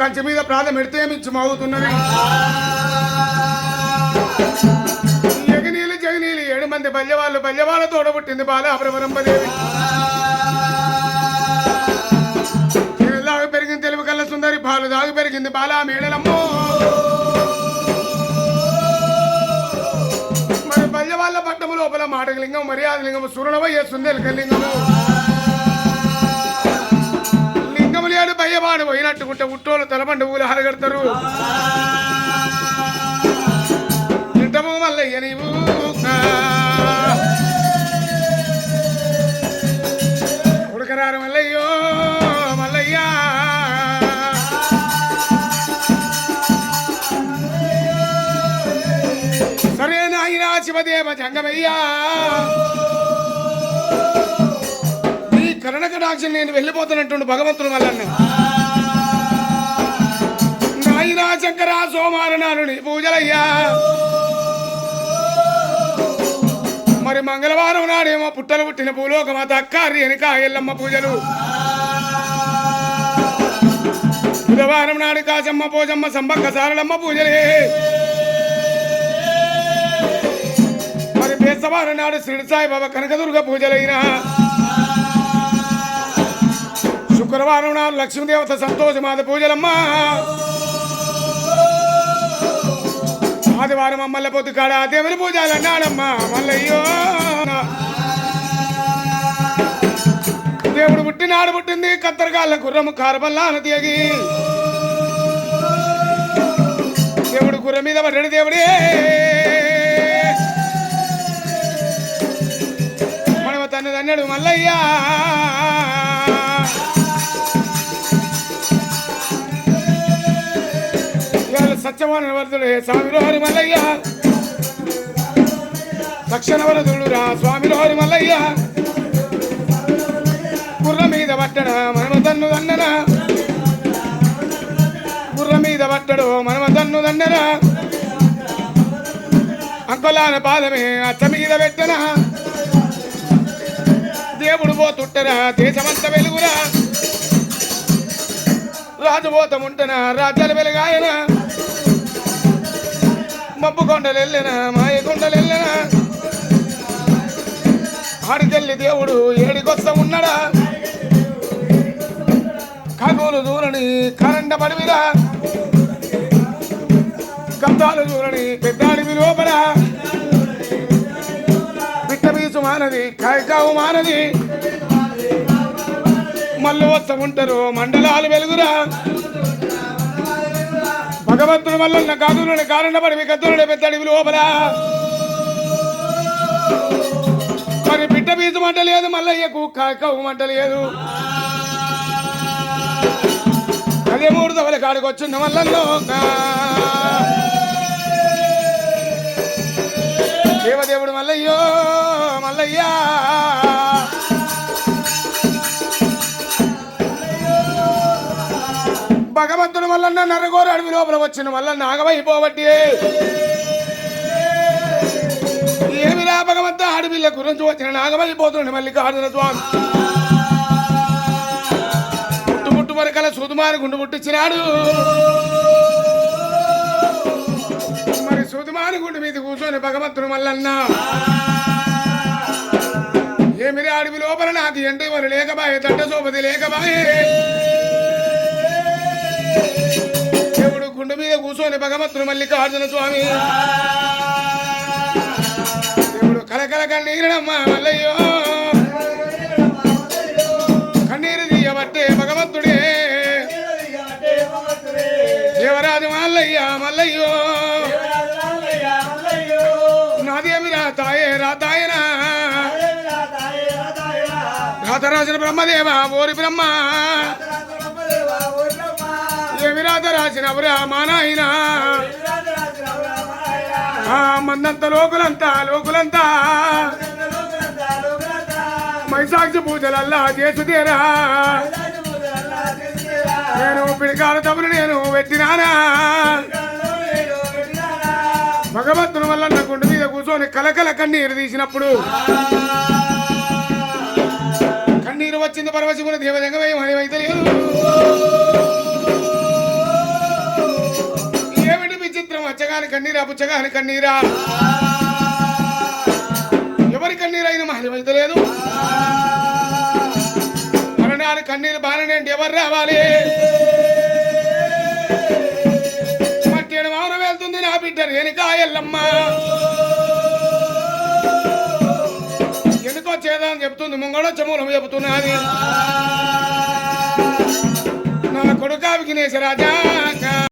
కంచె మీద ప్రాణం పెడితే మించి మోగుతున్నది జగనీలు జగనీలు ఏడు మంది బల్యవాళ్ళు బల్యవాళ్ళ తోడబుట్టింది బాల అభ్రవరంబదేవి దాగి పెరిగింది తెలుగు కళ్ళ సుందరి పాలు దాగి పెరిగింది బాల మేడలమ్మో మరి బల్యవాళ్ళ పట్టము లోపల మాటకలింగం మర్యాద లింగం సుందరికలింగము సుందరి కలింగము బయ్యవాడు పోయినట్టుకుంటే ఉట్టోలు తలబండి ఊలు హరగడతారు. తింటము మల్లయ్య నీవు. ఉడకరారు మల్లయ్యో మల్లయ్యా. సరే నాయనా శివదేవ జంగమయ్యా. కరణకటాక్షం నేను వెళ్ళిపోతున్నట్టుండు భగవంతుడు వల్ల నాయనా చక్కర సోమారనాలు పూజలయ్యా. మరి మంగళవారం నాడేమో పుట్టలు పుట్టిన భూలోక మాత అక్కారి వెనుక ఎల్లమ్మ పూజలు. బుధవారం నాడు కాచమ్మ పోజమ్మ సంబక్క సారలమ్మ పూజలే. మరి బేసవారం నాడు శ్రీ సాయిబాబా కనకదుర్గ పూజలైనా. శుక్రవారం నాడు లక్ష్మీదేవత సంతోషమాత పూజలమ్మా. ఆదివారం అమ్మల్ల పొద్దు కాడ దేవుని పూజలు అన్నాడమ్మా మల్లయ్యో. దేవుడు పుట్టినాడు పుట్టింది కత్తరకాళ్ళ గుర్రము కారబల్లాను తీగి. దేవుడు గుర్ర మీద పడ్డాడు దేవుడే. మనమ తను మల్లయ్యా. ఇవాళ సత్యవాన వరదుడే స్వామిలో హరి మల్లయ్య. తక్షణ వరదుడురా స్వామిలో హరి మల్లయ్య. కుర్ర మీద పట్టడ మనమ తన్ను దన్నన. కుర్ర మీద పట్టడు మనమ తన్ను దన్నన. అంకులాన పాదమే అచ్చ మీద పెట్టన. దేవుడు పోతుంటరా దేశమంత వెలుగురా. రాజు పోతముంటనా రాజ్యాలు వెలుగాయనా. మబ్బు కొండలు మాయ కొండలు వెళ్ళిన ఆడికెళ్ళి దేవుడు ఏడికొస్త ఉన్నాడా? కగులు దూరని కరండ పడివిరా గబ్దాలు దూరని పెద్దాడి విలువపడా పిట్ట బీచు మానది కాయకావు మానది. మళ్ళీ వస్తూ ఉంటారు మండలాలు వెలుగురా? భగవంతుడు వల్ల కాదులని కారణపడి మీ కత్తులని పెద్దడివి లోపల మరి బిడ్డ బీజు మంట లేదు మల్లయ్యకు కాకవు మంట లేదు. అదే మూడు దవల కాడికి వచ్చింది మల్లన్నో భగవంతుడు మల్లన్న నరగోరు అడవి లోపల వచ్చిన వల్ల నాగమైపోబట్టి ఏమిరా భగవంత అడవిల గురించి వచ్చిన నాగమైపోతుండే మల్లికార్జున స్వామి. పుట్టు పుట్టు వరకల సుధుమారి గుండు పుట్టించినాడు మరి సుధుమారి గుండు మీద కూర్చొని భగవంతుడు మల్లన్న ఏమిరా అడవి లోపల నాకు ఎంటి మరి లేకబాయే దండ సోపతి లేకబాయే. కూర్చొని భగవంతుడు మల్లికార్జున స్వామి. దేవుడు కలకల కన్నీరమ్మా మల్లయ్యో. కన్నీరు తీయబట్టే భగవంతుడే. దేవరాజు మల్లయ్య మల్లయ్యో. నాదేమి బ్రహ్మదేవ ఓరి బ్రహ్మ. రాత రాసినవురా మా ఆ మందంత లోకులంతా లోకులంతా. మైసాక్షి పూజలల్లా చేసుదేరా నేను పిడికాల తప్పులు నేను పెట్టినానా. భగవంతుని వల్ల నా గుండె మీద కూర్చొని కలకల కన్నీరు తీసినప్పుడు. కన్నీరు వచ్చింది పరవశివుని దేవదంగమై మహిమైతే లేదు. కన్నీరా బుచ్చగాని కన్నీరా. ఎవరి కన్నీరైనా మహిళలేదు మరణాలు కన్నీరు బాలనేంటి ఎవరు రావాలి? మట్టేడు వారం వెళ్తుంది నా బిడ్డ రేణుకా ఎందుకో చేద్దాం చెప్తుంది ముంగడో చమూలం చెబుతున్నది. నా కొడుకా విఘ్నేశ రాజా.